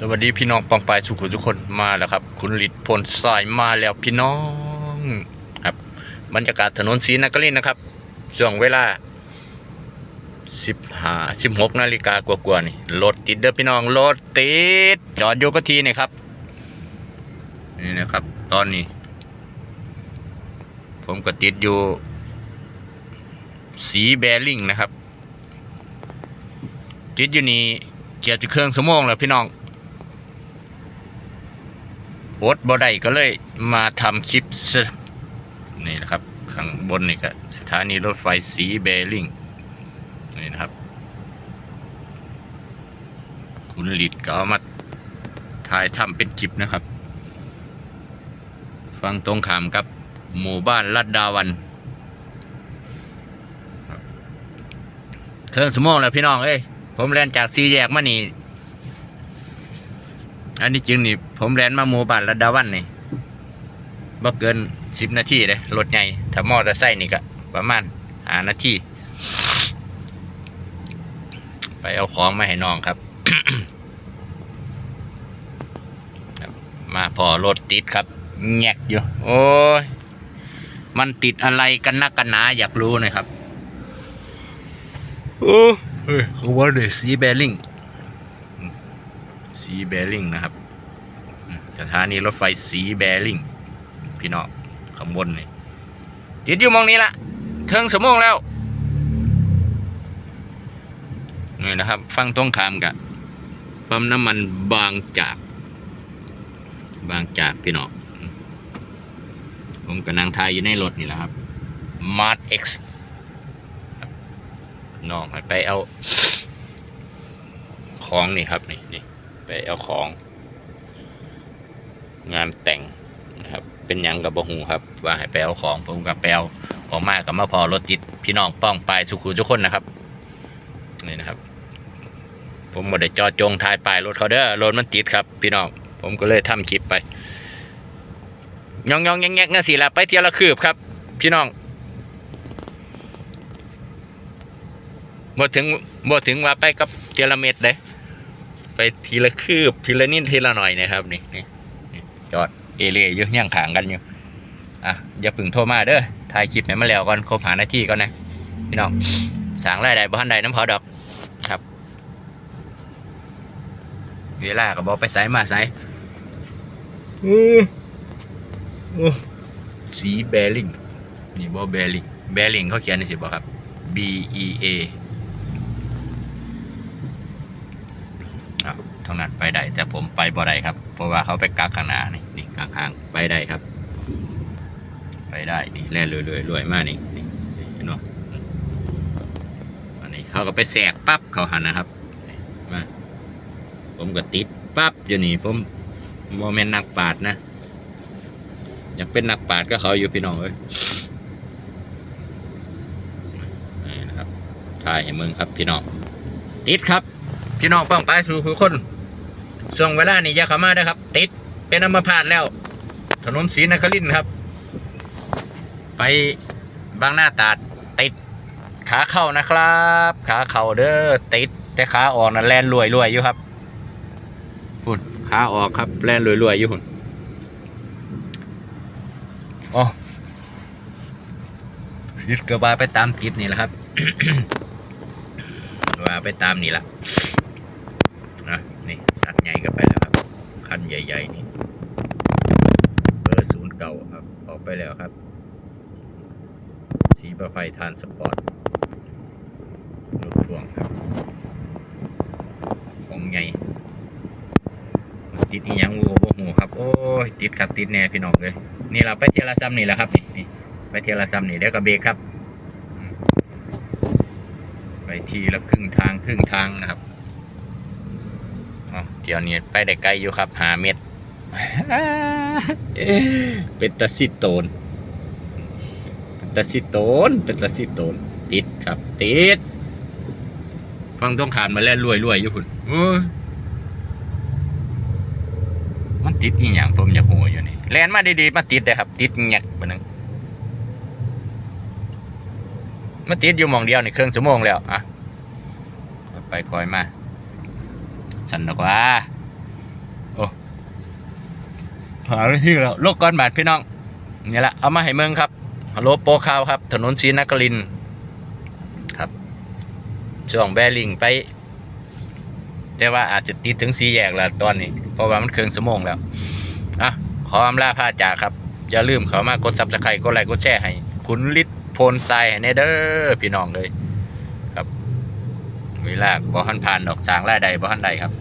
สวัสดีพี่น้องปองปายสุขุทุกคนมาแล้วครับ คุณฤทธิ์พลสายมาแล้วพี่น้องครับ บรรยากาศถนนศรีนครินนะครับช่วงเวลาสิบห้าสิบหกนาฬิกากว่าๆนี่รถติดเด้อพี่น้องรถติดจอดอยู่ก็ทีนี่ครับนี่นะครับ ตอนนี้ ผมก็ติดอยู่ สีแบริ่งนะครับ ติดอยู่นี่เกียร์จะเครื่องสมองแล้วพี่น้อง อดบ่ได้ก็เลยมาทำคลิปนี่นะครับ ข้างบนนี่ก็สถานีรถไฟสีแบริ่งนี่นะครับ คุณลิดก็เอามาถ่ายทำเป็นคลิปนะครับ ฟังตรงขามกับหมู่บ้านลัดดาวันเครื่องสมองแล้วพี่น้องเอ้ยผมแล่นจากซีแยกมานี่ อันนี้จริงนี่ ผมแลนมาหมู่บ้านระดาวันนี่บ่เกินสิบนาทีเลยรถใหญ่ถ้ามอเตอร์ไซค์นี่ก็ประมาณหานาทีไปเอาของมาให้น้องครับ มาพอรถติดครับ แงกอยู่ โอ้ย มันติดอะไรกันนักกันหนาอยากรู้นะครับ โอ้เฮ้ยเขาว่าเลยสีแบริ่ง สีแบริ่งนะครับสถานีรถไฟสีแบริ่งพี่น้องข้างบนนี่ติดอยู่มองนี้ละเครื่องสมองแล้วนี่นะครับฟังตรงขามกับปั๊มน้ำมันบางจาก บางจากพี่น้องผมกำลังทายอยู่ในรถนี่แหละครับ Mart X น้องไปเอาของนี่ครับนี่นี่ ไปเอาของ งานแต่งนะครับ เป็นยังกับบะฮูครับ ว่าให้ไปเอาของผมกับไปเออกมากับมาพอรถติดพี่น้องป้องปลายสุขุทุกคนนะครับนี่นะครับ ผมหมดได้จอจงทายปลายรถเขาเด้อรถมันติดครับ พี่น้องผมก็เลยทำคลิปไปยองยองแงงแงงนั่นสิละไปเที่ยวละคืบครับ พี่น้องบ่ถึงบ่ถึงว่าไปกับเทลเม็ดเลย ไปทีละคืบทีละนิดทีละหน่อยนะครับนี่นี่นี่จอดเอเล่อยู่ย่างขางกันอยู่อะอย่าพึ่งโทรมาเด้อถ่ายคลิปให้มาแล้วก่อนครบหานาทีก่อนนะพี่น้องสร้างรายได้บ่ทันใดน้ำพอดอกครับ เวลาก็บอกไปใส่มาใส่สีแบริ่งนี่บอแบริ่งแบริ่งเขาเขียนนี่สิบอกครับ B E A อ้าว เท่านั้นไปได้แต่ผมไปบ่ได้ครับ เพราะว่าเขาไปกักข้างหน้านี่นี่กักข้างไปได้ครับ ไปได้นี่แล่นรวยรวยรวยมากนี่นี่เห็นไหมอันนี้เขาก็ไปแสกปั๊บเขาหันนะครับมาผมก็ติดปั๊บอยู่นี่ผมโมเมนต์นักปาดนะอยากเป็นนักปาดก็เขาอยู่พี่น้องเอ้ยนี่นะครับถ่ายให้มึงครับพี่น้องติดครับ พี่น้องป้องไปสู่ทุกคน ช่วงเวลานี้ยาขามาเด้ครับ ติดเป็นอัมพาตแล้ว ถนนศรีนครินทร์ครับ ไปบางหน้าตาดติดขาเข้านะครับ ขาเข้าเด้อติด แต่ขาออกนั่นแลนรวยรวยอยู่ครับพุ่นขาออกครับแลนรวยรวยอยู่พุ่นอ๋อยึดกระบาไปตามกิจนี่แหละครับว่าไปตามนี่ละนะ นี่สัตว์ใหญ่ก็ไปแล้วครับ คันใหญ่ๆนี่เบอร์ศูนย์เก่าครับ ออกไปแล้วครับ สีประไฟทานสปอร์ตรถพ่วงครับ ของใหญ่ติดอีหยังวัวบหูครับ โอ้ย ติดครับติดแน่พี่น้องเลยนี่เราไปเจรซ้ำนี่แหละครับนี่นี่ไปเทลซ้ำนี่เดี๋ยวก็เบรกครับ ไปทีละครึ่งทางครึ่งทางนะครับ เที่ยวนี้ไปได้ไกลอยู่ครับหาเม็ดเป็นตะซิโตนเป็นตะซิโตนเป็นตะซิโตน ติดครับ ติด ฟังต้องขานมาแล้วรวยรวยๆอยู่คุณมันติดอีหยังผมอยากหัวอยู่นี่แลนมาดีๆมาติดเลยครับ ติดแงกไปนึงมาติดอยู่มองเดียวในเครื่องชั่วโมงแล้วอะไปคอยมา สันดอกว่าโอ้หาที่แล้วโลกก้อนบาทพี่น้องนี่แหละเอามาให้เมืองครับฮัลโหลโปคาวครับ ถนนศรีนครินครับช่วงแบริ่งไป แต่ว่าอาจจะติดถึงสีแยกแล้วตอนนี้ เพราะว่ามันเครื่องสมองแล้วอะขออำลาพาจากครับ อย่าลืมเขามากดซับสไครต์กดไลค์กดแชร์ให้ คุณฤทธิ์โพลทรายให้แนเด้อพี่น้องเลย วลาบ่ทันผ่านดอกสางรายได้บ่ทันใดครับ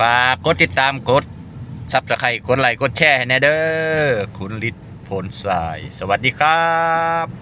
ฝากกดติดตามกดซับสไครต์กดไลค์กดแชร์ให้แน่เด้อคุณฤทธิ์ผลสาย สวัสดีครับ